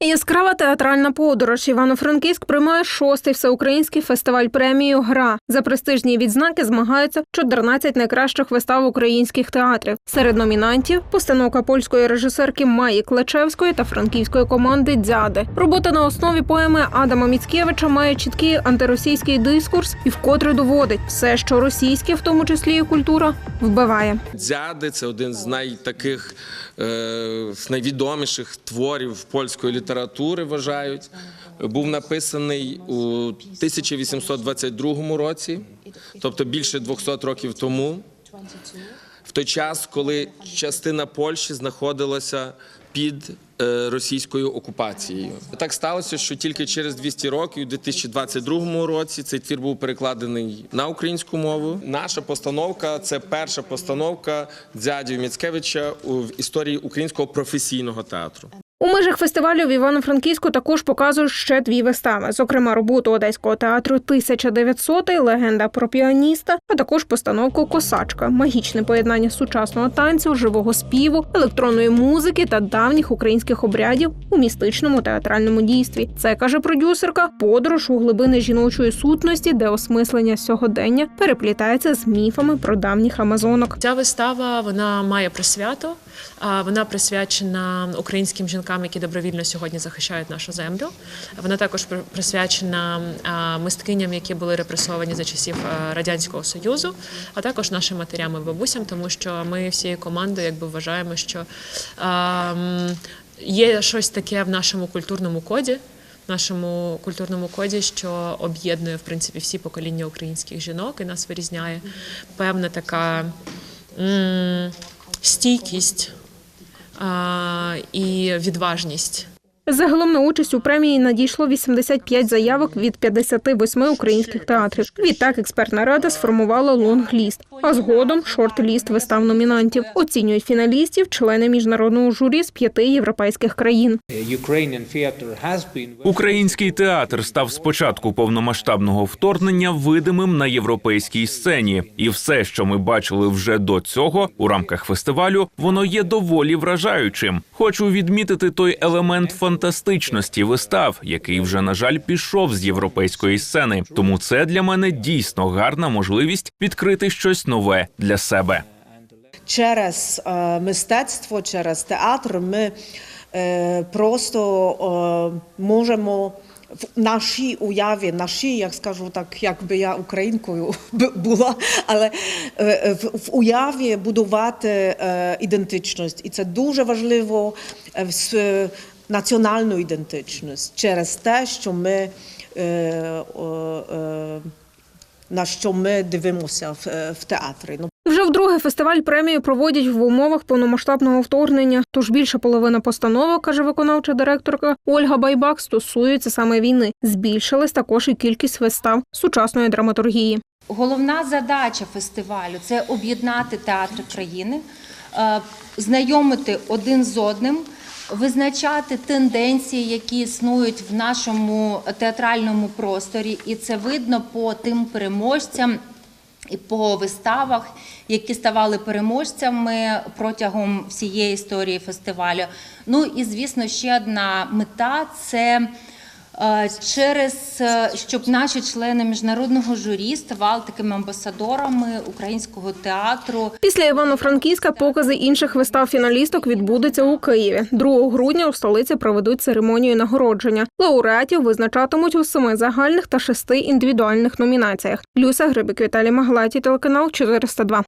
Яскрава театральна подорож Івано-Франківськ приймає шостий всеукраїнський фестиваль премію Гра. За престижні відзнаки змагаються 14 найкращих вистав українських театрів. Серед номінантів постановка польської режисерки Маї Клечевської та франківської команди Дзяди. Робота на основі поеми Адама Міцкевича має чіткий антиросійський дискурс і вкотре доводить все, що російське, в тому числі і культура, вбиває. Дзяди це один з найтаких е, найвідоміших творів польської літератури, вважають. Був написаний у 1822 році, тобто більше 200 років тому, в той час, коли частина Польщі знаходилася під е, російською окупацією. Так сталося, що тільки через 200 років, у 2022 році, цей твір був перекладений на українську мову. Наша постановка це перша постановка дядів Міцкевича в історії українського професійного театру. У межах фестивалю в Івано-Франківську також показують ще дві вистави, зокрема роботу одеського театру 1900 легенда про піаніста, а також постановку Косачка, магічне поєднання сучасного танцю, живого співу, електронної музики та давніх українських обрядів у містичному театральному дійстві. Це каже продюсерка, подорож у глибини жіночої сутності, де осмислення сьогодення переплітається з міфами про давніх амазонок. Ця вистава вона має присвято. Вона присвячена українським жінкам, які добровільно сьогодні захищають нашу землю. Вона також присвячена мисткиням, які були репресовані за часів радянського союзу, а також нашим матерям і бабусям, тому що ми всією командою якби вважаємо, що є щось таке в нашому культурному коді. Нашому культурному коді, що об'єднує в принципі всі покоління українських жінок, і нас вирізняє певна така м, стійкість і відважність. Загалом на участь у премії надійшло 85 заявок від 58 українських театрів. Відтак експертна рада сформувала лонг-ліст, а згодом шорт-ліст вистав номінантів. Оцінюють фіналістів члени міжнародного журі з п'яти європейських країн. Український театр став з початку повномасштабного вторгнення видимим на європейській сцені, і все, що ми бачили вже до цього у рамках фестивалю, воно є доволі вражаючим. Хочу відмітити той елемент фантастичності вистав, який вже на жаль пішов з європейської сцени. Тому це для мене дійсно гарна можливість відкрити щось нове для себе. через е, мистецтво, через театр ми е, просто е, можемо в нашій уяві, нашій, як скажу так, якби я українкою була, але е, е, в, уяві будувати е, ідентичність. І це дуже важливо в національну ідентичність через те, що ми е, о, е, на що ми дивимося в, е, театрі. Ну, Вже вдруге фестиваль премію проводять в умовах повномасштабного вторгнення. Тож більша половина постановок, каже виконавча директорка Ольга Байбак, стосується саме війни. Збільшилась також і кількість вистав сучасної драматургії. Головна задача фестивалю це об'єднати театри країни, е, знайомити один з одним, визначати тенденції, які існують в нашому театральному просторі, і це видно по тим переможцям. І по виставах, які ставали переможцями протягом всієї історії фестивалю. Ну і звісно, ще одна мета це через е, щоб наші члени міжнародного журі ставали такими амбасадорами українського театру. Після Івано-Франківська покази інших вистав фіналісток відбудуться у Києві. 2 грудня у столиці проведуть церемонію нагородження. Лауреатів визначатимуть у семи загальних та шести індивідуальних номінаціях. Люся Грибик, Віталій Маглаті, телеканал 402.